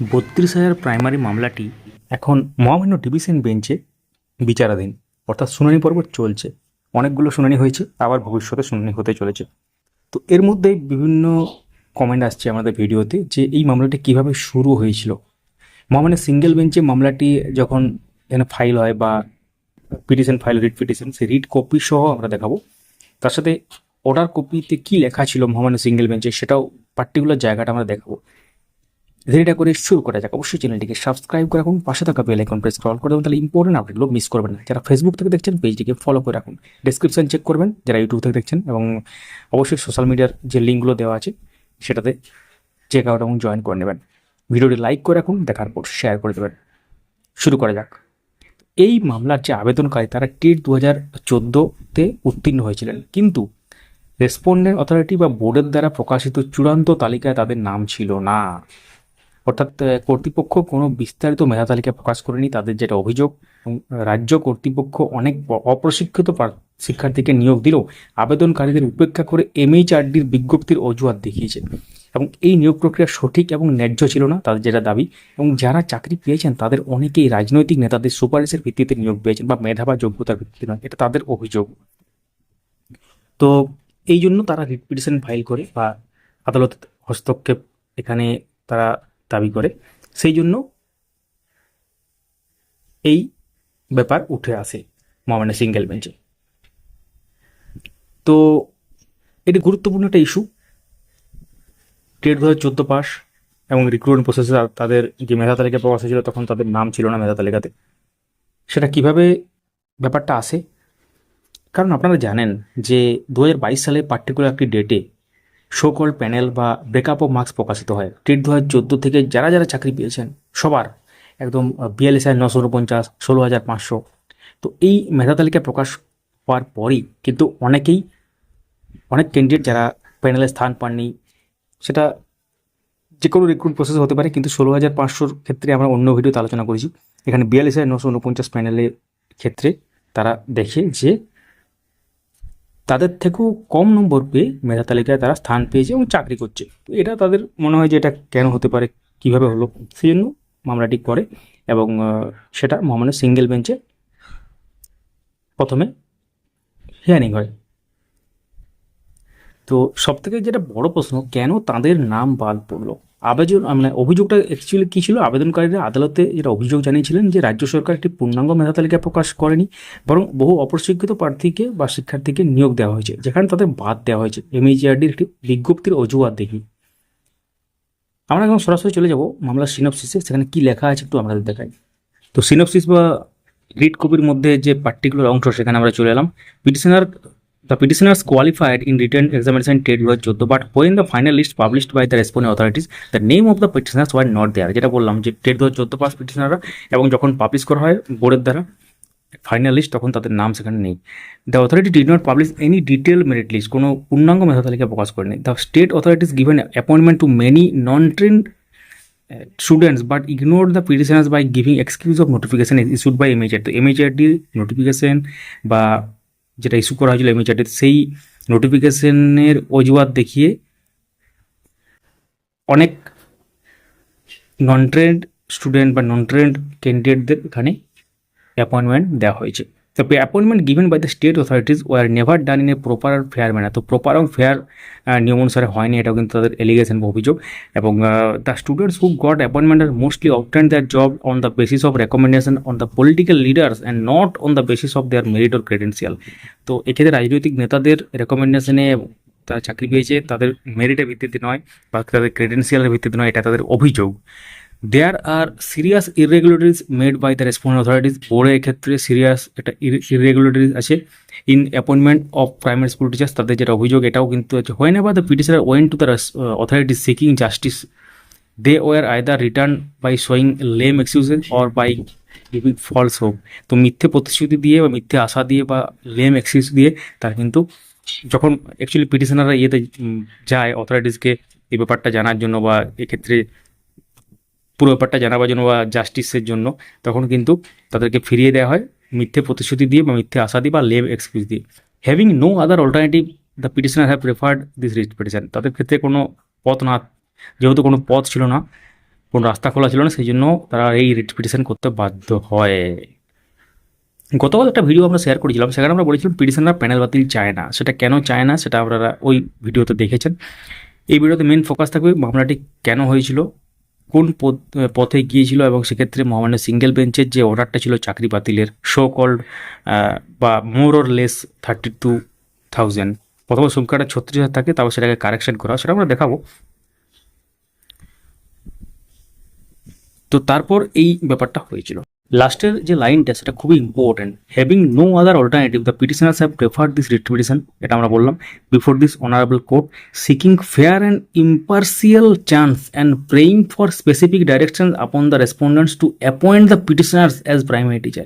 বত্রিশ হাজার প্রাইমারি মামলাটি এখন মহামান্য ডিভিশন বেঞ্চে বিচারাধীন। অর্থাৎ শুনানি পর্ব চলছে। অনেকগুলো শুনানি হয়েছে, আবার ভবিষ্যতে শুনানি হতে চলেছে। তো এর মধ্যে বিভিন্ন কমেন্ট আসছে আমাদের ভিডিওতে যে এই মামলাটি কীভাবে শুরু হয়েছিল। মহামান্য সিঙ্গেল বেঞ্চে মামলাটি যখন এখানে ফাইল হয় বা পিটিশন ফাইল রিট পিটিশন সেই রিট কপি সহ আমরা দেখাবো। তার সাথে অর্ডার কপিতে কী লেখা ছিল মহামান্য সিঙ্গেল বেঞ্চে সেটাও পার্টিকুলার জায়গাটা আমরা দেখাবো। দেরিটা করে শুরু করা যাক। অবশ্যই চ্যানেলটিকে সাবস্ক্রাইব করে রাখুন, পাশে থাকা বেল আইকন প্রেস কল করে দেবেন তাহলে ইম্পর্টেন্ট আপডেটগুলো মিস করবেন না। যারা ফেসবুক থেকে দেখছেন পেজটিকে ফলো করে রাখুন। ডেসক্রিপশন চেক করবেন, যারা ইউটিউব থেকে দেখছেন এবং অবশ্যই সোশ্যাল মিডিয়ার যে লিঙ্কগুলো দেওয়া আছে, সেটাতে চেক আউট এবং জয়েন করে নেবেন। ভিডিওটি লাইক করে রাখুন, দেখার পর শেয়ার করে দেবেন। শুরু করা যাক। এই মামলার যে আবেদনকারী, তারা টেট দু হাজার চোদ্দোতে উত্তীর্ণ হয়েছিলেন। কিন্তু রেসপন্ডেন্ট অথরিটি বা বোর্ডের দ্বারা প্রকাশিত চূড়ান্ত তালিকায় তাদের নাম ছিল না। অর্থাৎ কর্তৃপক্ষ কোনো বিস্তারিত মেধা তালিকা প্রকাশ করেনি, তাদের যেটা অভিযোগ রাজ্য কর্তৃপক্ষ অনেক অপ্রশিক্ষিত শিক্ষার্থীকে নিয়োগ দিলেও আবেদনকারীদের উপেক্ষা করে এমএইচআরডির বিজ্ঞপ্তির অজুহাত দেখিয়েছে। এবং এই নিয়োগ প্রক্রিয়া সঠিক এবং ন্যায্য ছিল না, তাদের যেটা দাবি, এবং যারা চাকরি পেয়েছেন, তাদের অনেকেই রাজনৈতিক নেতাদের সুপারিশের ভিত্তিতে নিয়োগ পেয়েছেন, বা মেধা বা যোগ্যতার ভিত্তিতে নয়, এটা তাদের অভিযোগ। তো এই জন্য তারা রিট পিটিশন ফাইল করে, বা আদালত হস্তক্ষেপ, এখানে তারা দাবি করে। সেই জন্য এই ব্যাপার উঠে আসে মহামান্য সিঙ্গেল বেঞ্চে। তো এটি গুরুত্বপূর্ণ একটা ইস্যু। টেট দু হাজার চোদ্দ পাস এবং রিক্রুটমেন্ট প্রসেসে তাদের যে মেধা তালিকা প্রকাশ হয়েছিল তখন তাদের নাম ছিল না মেধা তালিকাতে। সেটা কীভাবে ব্যাপারটা আসে? কারণ আপনারা জানেন যে দু হাজার বাইশ সালে পার্টিকুলার একটি ডেটে শোকল প্যানেল বা ব্রেকআপ অফ মার্কস প্রকাশিত হয়। টেট দু হাজার চোদ্দ থেকে যারা যারা চাকরি পেয়েছেন, সবার একদম বিয়াল্লিশ হাজার নশো উনপঞ্চাশ, ষোলো হাজার পাঁচশো। তো এই মেধা তালিকা প্রকাশ হওয়ার পরই কিন্তু অনেকেই, অনেক ক্যান্ডিডেট যারা প্যানেলে স্থান পাননি, সেটা যে কোনো রিক্রুট প্রসেস হতে পারে, কিন্তু ষোলো হাজার পাঁচশোর ক্ষেত্রে আমরা অন্য ভিডিওতে আলোচনা করেছি। এখানে বিয়াল্লিশ হাজার নশো উনপঞ্চাশ প্যানেলের ক্ষেত্রে তারা দেখে যে তাদের থেকেও কম নম্বর পেয়ে মেধা তালিকায় তারা স্থান পেয়েছে এবং চাকরি করছে। এটা তাদের মনে হয় যে এটা কেন হতে পারে, কীভাবে হলো, সেই জন্য মামলাটি করে এবং সেটা মহামান্য সিঙ্গেল বেঞ্চে প্রথমে হিয়ারিং হয়। তো সব থেকে যেটা বড় প্রশ্ন, কেন তাদের নাম বাদ পড়ল? আবেদন মানে অভিযোগটা অ্যাকচুয়ালি কী ছিল? আবেদনকারীরা আদালতে যেটা অভিযোগ জানিয়েছিলেন যে রাজ্য সরকার একটি পূর্ণাঙ্গ মেধা তালিকা প্রকাশ করেনি, বরং বহু অপ্রশিক্ষিত প্রার্থীকে বা শিক্ষার্থীকে নিয়োগ দেওয়া হয়েছে, যেখানে তাদের বাদ দেওয়া হয়েছে। এমএইচআরডির একটি বিজ্ঞপ্তির অজুহাত দেখি। আমরা এখন সরাসরি চলে যাব মামলার সিনপসিসে সেখানে কি লেখা আছে একটু আমাদের দেখাই। তো সিনপসিস বা রিড কপির মধ্যে যে পার্টিকুলার অংশ, সেখানে আমরা চলে এলাম। Petitioner petitioners qualified in written examination TET দু হাজার চোদ্দ but when the final list published by the responding authorities the name of the petitioners were not there যেটা বললাম যে হাজার চোদ্দ পাস পিটিশনাররা এবং যখন পাবলিশ করা হয় বোর্ডের দ্বারা ফাইনাল লিস্ট তখন তাদের নাম সেখানে নেই। The authority did not publish any detail merit list কোনো পূর্ণাঙ্গ মেধা তালিকা প্রকাশ করেনি। The state authorities given appointment to many non trained students but ignore the petitioners by giving excuse of notification issued by MHR তো এমএইচআরডির notification বা যেটা ইস্যু করা হয়েছিল এমএইচআরডির সেই নোটিফিকেশনের অজুহাত দেখিয়ে অনেক নন ট্রেন্ড স্টুডেন্ট বা নন ট্রেন্ড ক্যান্ডিডেটদের এখানে অ্যাপয়েন্টমেন্ট দেওয়া হয়েছে। তো appointment given by the state authorities were never done in a proper fair manner তো প্রপার এবং ফেয়ার নিয়ম অনুসারে হয়নি, এটাও কিন্তু তাদের এলিগেশন বা অভিযোগ। এবং the students who got appointment are mostly obtain their job on the basis of recommendation on the political leaders and not on the basis of their merit or credential তো এক্ষেত্রে রাজনৈতিক নেতাদের রেকমেন্ডেশনে তারা চাকরি পেয়েছে, তাদের মেরিটের ভিত্তিতে নয় বা তাদের ক্রেডেন্সিয়ালের ভিত্তিতে নয়, এটা তাদের অভিযোগ। There are serious irregularities made by the response authorities বোর্ডের ক্ষেত্রে সিরিয়াস একটা ইরেগুলারিটিস আছে। In appointment of primary school teachers তাদের যেটা অভিযোগ, এটাও কিন্তু আছে। Whenever the petitioner went to the authorities seeking justice they were either return by showing lame excuses or by giving false hope তো মিথ্যে প্রতিশ্রুতি দিয়ে বা মিথ্যে আশা দিয়ে বা লেম এক্সকিউজ দিয়ে, তারা কিন্তু যখন অ্যাকচুয়ালি পিটিশনাররা ইয়েতে যায় অথরিটিসকে এই ব্যাপারটা জানার জন্য বা এক্ষেত্রে পুরো ব্যাপারটা জানাবার জন্য বা জাস্টিসের জন্য। তখন কিন্তু তাদেরকে ফিরিয়ে দেওয়া হয়, মিথ্যে প্রতিশ্রুতি দিয়ে বা মিথ্যে আশা দিয়ে বা লেভ এক্সকিউজ দিয়ে। Having no other alternative the petitioner have preferred this writ petition তাদের ক্ষেত্রে কোনো পথ না, যেহেতু কোনো পথ ছিল না, কোনো রাস্তা খোলা ছিল না, সেই জন্য তারা এই রিট পিটিশন করতে বাধ্য হয়। গতকাল একটা ভিডিও আমরা শেয়ার করেছিলাম, সেখানে আমরা বলেছিলাম পিটিশনার প্যানেল বাতিল চায় না। সেটা কেন চায় না, সেটা আপনারা ওই ভিডিওতে দেখেছেন। এই ভিডিওতে মেন ফোকাস থাকবে মামলাটি কেন হয়েছিল কোন পথ- গিয়েছিল এবং সেক্ষেত্রে মহামান্য সিঙ্গেল বেঞ্চের যে অর্ডারটা ছিল চাকরি বাতিলের শো কল্ড বা more or less thirty two thousand প্রথমে সংখ্যাটা ছত্রিশ হাজার থাকে, তারপর সেটাকে কারেকশন করা সেটা আমরা দেখাবো। তো তারপর এই ব্যাপারটা হয়েছিল। লাস্টের যে লাইনটা, সেটা খুবই important having no other alternative the petitioners have prefer this retribution এটা আমরা বললাম before this honourable court seeking fair and impartial chance and praying for specific direction upon the respondents to appoint the petitioners as primary teacher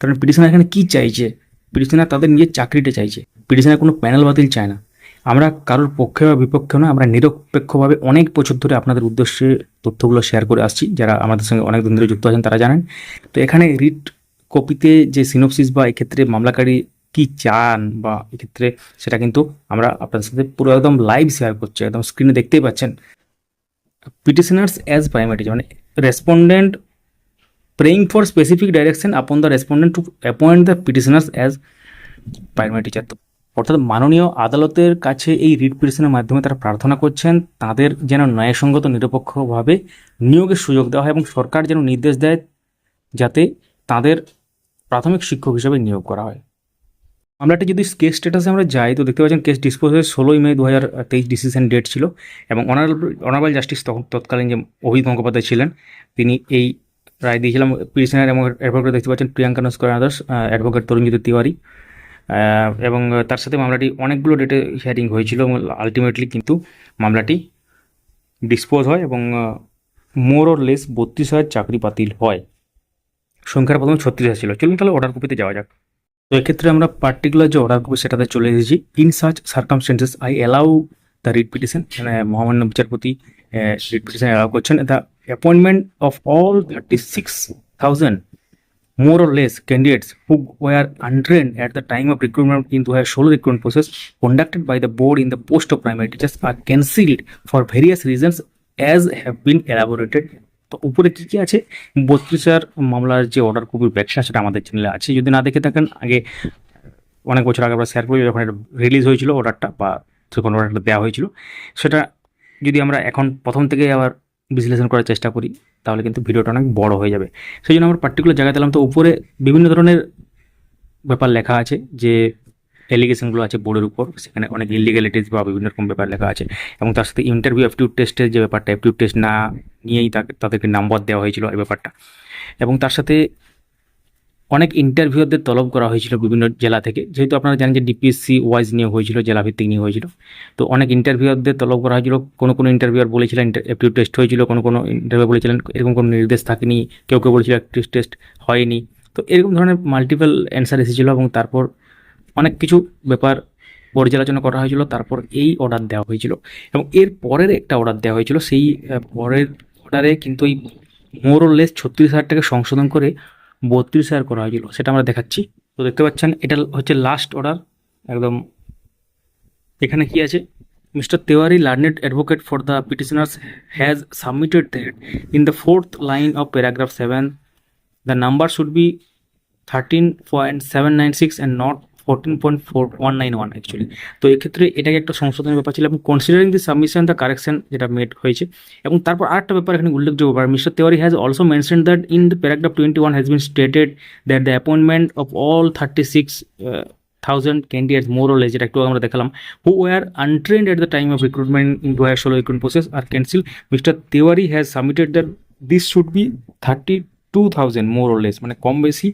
কারণ petitioner এখানে কী চাইছে? Petitioner তাদের নিজের চাকরিটা চাইছে। পিটিশনার কোনো প্যানেল বাতিল চায় না। আমরা কারোর পক্ষে বা বিপক্ষে নয়, আমরা নিরপেক্ষভাবে অনেক বছর ধরে আপনাদের উদ্দেশ্যে তথ্যগুলো শেয়ার করে আসছি। যারা আমাদের সঙ্গে অনেক দিন ধরে যুক্ত আছেন, তারা জানেন। তো এখানে রিট কপিতে যে সিনোপসিস বা এক্ষেত্রে মামলাকারী কি চান বা এক্ষেত্রে সেটা কিন্তু আমরা আপনাদের সাথে পুরো একদম লাইভ শেয়ার করছি, একদম স্ক্রিনে দেখতেই পাচ্ছেন। পিটিশনার্স অ্যাজ প্রাইমারি মানে respondent praying for specific direction upon the respondent to appoint the petitioners as primary teacher তো অর্থাৎ মাননীয় আদালতের কাছে এই রিট পিটিশনের মাধ্যমে তারা প্রার্থনা করছেন, তাদের যেন ন্যায়সঙ্গত, নিরপেক্ষভাবে নিয়োগের সুযোগ দেওয়া হয় এবং সরকার যেন নির্দেশ দেয় যাতে তাদের প্রাথমিক শিক্ষক হিসেবে নিয়োগ করা হয়। মামলাটি যদি কেস স্ট্যাটাসে আমরা যাই, তো দেখতে পাচ্ছেন কেস ডিসপোজের ষোলোই মে দু হাজার তেইশ ডিসিশন ডেট ছিল এবং অনারেবল অনারেবল জাস্টিস তখন তৎকালীন যে অভিজিৎ গঙ্গোপাধ্যায় ছিলেন, তিনি এই রায় দিয়েছিলাম পিটিশনার এবং অ্যাডভোকেট দেখতে পাচ্ছেন প্রিয়াঙ্কা নস্কর আদার্স অ্যাডভোকেট তরুণজিৎ তিওয়ারি। এবং তার সাথে মামলাটি অনেকগুলো ডেটে হিয়ারিং হয়েছিল আলটিমেটলি কিন্তু মামলাটি ডিসপোজ হয় এবং মোর ওর লেস বত্রিশ হাজার চাকরি বাতিল হয়। সংখ্যার প্রথমে ছত্রিশ হাজার ছিল। চলুন তাহলে অর্ডার কপিতে যাওয়া যাক। তো এক্ষেত্রে আমরা পার্টিকুলার যে অর্ডার কপি সেটাতে চলে এসেছি। In search circumstances I allow the writ petition মানে মহামান্য বিচারপতি রিট পিটিশন অ্যালাউ করছেন। The appointment of all thirty six thousand more or less candidates who were untrained at the time of recruitment a solo recruitment process conducted by the board in the post of primary teachers are cancelled for various reasons as have been elaborated তো উপরে কি কি আছে বত্রিশ মামলার যে order কপির ব্যবসা সেটা আমাদের চ্যানেলে আছে যদি না দেখে থাকেন আগে অনেক বছর আগে আমরা শেয়ার করি যখন এটা রিলিজ হয়েছিল অর্ডারটা বা যখন অর্ডারটা দেওয়া হয়েছিল সেটা যদি আমরা এখন প্রথম থেকে আবার বিশ্লেষণ করার চেষ্টা করি, তাহলে কিন্তু ভিডিওটা অনেক বড় হয়ে যাবে। সেই জন্য আমার পার্টিকুলার জায়গায় দিলাম তো উপরে বিভিন্ন ধরনের ব্যাপার লেখা আছে, যে অ্যালিগেশনগুলো আছে বোর্ডের উপর, সেখানে অনেক ইলিগ্যালিটিস বা বিভিন্ন রকম ব্যাপার লেখা আছে, এবং তার সাথে ইন্টারভিউ অ্যাপটিউড টেস্টের যে ব্যাপারটা অ্যাপটিউড টেস্ট না নিয়েই তাকে, তাদেরকে নাম্বার দেওয়া হয়েছিল এই ব্যাপারটা। এবং তার সাথে অনেক ইন্টারভিউদের তলব করা হয়েছিল বিভিন্ন জেলা থেকে। যেহেতু আপনারা জানেন যে ডিপিএসসি ওয়াইজ নিয়োগ হয়েছিল, জেলাভিত্তিক নিয়োগ হয়েছিল। তো অনেক ইন্টারভিউয়ারদের তলব করা হয়েছিল। কোনো কোনো ইন্টারভিউয়ার বলেছিলেন অ্যাপটিউড টেস্ট হয়েছিল, কোনো কোনো ইন্টারভিউ বলেছিলেন, এরকম কোনো নির্দেশ থাকেনি, কেউ কেউ বলেছিল অ্যাপটিউড টেস্ট হয়নি। তো এরকম ধরনের মাল্টিপল অ্যান্সার এসেছিল এবং তারপর অনেক কিছু ব্যাপার পর্যালোচনা করা হয়েছিল। তারপর এই অর্ডার দেওয়া হয়েছিল। এবং এর পরের একটা অর্ডার দেওয়া হয়েছিল, সেই পরের অর্ডারে কিন্তু এই মোরলেস ছত্রিশ হাজার টাকা সংশোধন করে বত্রিশ হাজার করা হয়েছিল, সেটা আমরা দেখাচ্ছি। তো দেখতে পাচ্ছেন, এটা হচ্ছে লাস্ট অর্ডার একদম। এখানে কি আছে? Mister Tewari learned advocate for the petitioners has submitted that in the fourth line of paragraph seven the number should be thirteen point seven fourteen point four one nine one actually তো এক্ষেত্রে এটাকে একটা সংশোধনের ব্যাপার ছিল এবং considering the submission the correction যেটা made হয়েছে এবং তারপর আরেকটা ব্যাপার এখানে উল্লেখযোগ্য ব্যাপার Mister Tewari has also mention that in the paragraph twenty one has been stated that the appointment of all thirty six thousand candidates more or যেটা একটু আমরা দেখালাম who were untrained at the time of recruitment in higher solo recruitment process are cancel Mister Tewari has submitted that this should be thirty two thousand more or less মানে কম বেশি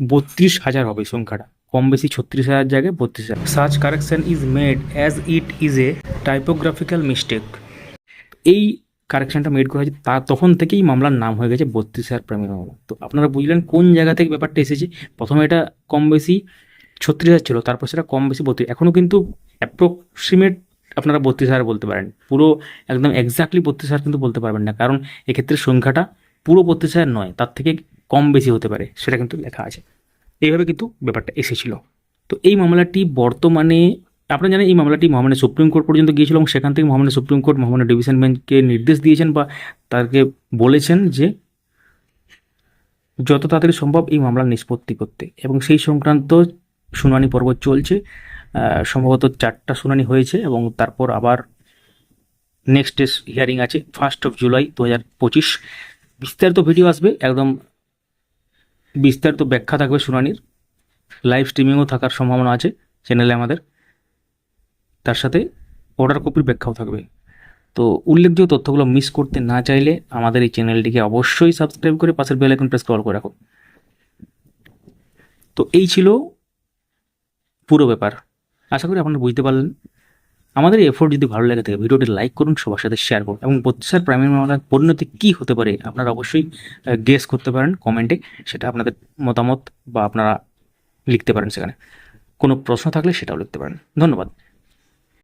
বত্রিশ হাজার হবে সংখ্যাটা। কম বেশি ছত্রিশ হাজার জায়গায় বত্রিশ হাজার। Search correction is made as it is a typographical mistake এই কারেকশনটা মেড করা হয়েছে, তা তখন থেকেই মামলার নাম হয়ে গেছে বত্রিশ হাজার প্রেমের মামলা। তো আপনারা বুঝলেন কোন জায়গা থেকে ব্যাপারটা এসেছে? প্রথমে এটা কম বেশি ছত্রিশ হাজার ছিল, তারপর সেটা কম বেশি বত্রিশ। এখনও কিন্তু অ্যাপ্রক্সিমেট আপনারা বত্রিশ হাজার বলতে পারেন। পুরো একদম এক্স্যাক্টলি বত্রিশ হাজার কিন্তু বলতে পারবেন না, কারণ এক্ষেত্রে সংখ্যাটা পুরো বত্রিশ হাজার নয়, তার থেকে কম বেশি হতে পারে, সেটা কিন্তু লেখা আছে। এইভাবে কিন্তু ব্যাপারটা এসেছিল। তো এই মামলাটি বর্তমানে, আপনারা জানেন এই মামলাটি মহামান্য সুপ্রিম কোর্ট পর্যন্ত গিয়েছিল এবং সেখান থেকে মহামান্য সুপ্রিম কোর্ট, মহামান্য ডিভিশন বেঞ্চকে নির্দেশ দিয়েছেন বা তাকে বলেছেন যে যত তাড়াতাড়ি সম্ভব এই মামলার নিষ্পত্তি করতে এবং সেই সংক্রান্ত শুনানি পর্ব চলছে। সম্ভবত চারটা শুনানি হয়েছে এবং তারপর আবার নেক্সট ডে হিয়ারিং আছে ফার্স্ট অফ জুলাই দু হাজার পঁচিশ। বিস্তারিত ভিডিও আসবে একদম বিস্তারিত ব্যাখ্যা থাকবে শুনানির। লাইভ স্ট্রিমিংও থাকার সম্ভাবনা আছে চ্যানেলে আমাদের। তার সাথে অর্ডার কপির ব্যাখ্যাও থাকবে। তো উল্লেখযোগ্য তথ্যগুলো মিস করতে না চাইলে আমাদের এই চ্যানেলটিকে অবশ্যই সাবস্ক্রাইব করে পাশের বেল আইকন প্রেস কল করে রাখো। তো এই ছিল পুরো ব্যাপার। আশা করি আপনারা বুঝতে পারলেন। আমাদের এফোর্ট যদি ভালো লাগে থাকে, ভিডিওটি লাইক করুন, সবার সাথে শেয়ার করুন এবং প্রত্যাশার প্রাইমারি মামলার পরিণতি কী হতে পারে আপনারা অবশ্যই গেস করতে পারেন কমেন্টে সেটা আপনাদের মতামত বা আপনারা লিখতে পারেন সেখানে। কোনো প্রশ্ন থাকলে সেটাও লিখতে পারেন। ধন্যবাদ।